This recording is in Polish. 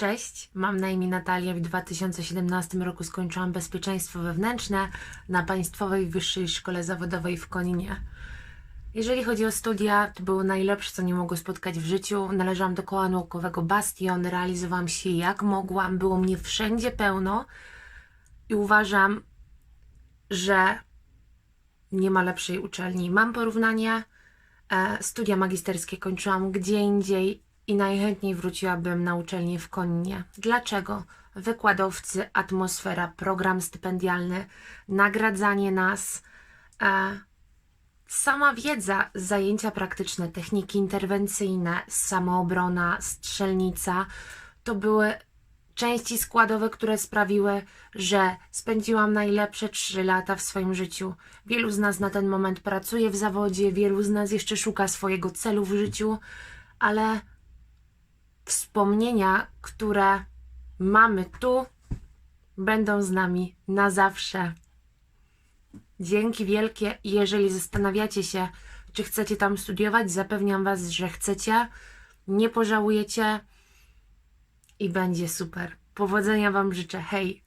Cześć, mam na imię Natalia. W 2017 roku skończyłam bezpieczeństwo wewnętrzne na Państwowej Wyższej Szkole Zawodowej w Koninie. Jeżeli chodzi o studia, to było najlepsze, co nie mogło spotkać w życiu. Należałam do koła naukowego Bastion, realizowałam się jak mogłam, było mnie wszędzie pełno i uważam, że nie ma lepszej uczelni. Mam porównanie. E, studia magisterskie kończyłam gdzie indziej i najchętniej wróciłabym na uczelnię w Konnie. Dlaczego? Wykładowcy, atmosfera, program stypendialny, nagradzanie nas, e, sama wiedza, zajęcia praktyczne, techniki interwencyjne, samoobrona, strzelnica to były części składowe, które sprawiły, że spędziłam najlepsze trzy lata w swoim życiu. Wielu z nas na ten moment pracuje w zawodzie, wielu z nas jeszcze szuka swojego celu w życiu, ale wspomnienia, które mamy tu, będą z nami na zawsze. Dzięki wielkie. Jeżeli zastanawiacie się, czy chcecie tam studiować, zapewniam Was, że chcecie, nie pożałujecie i będzie super. Powodzenia Wam życzę. Hej!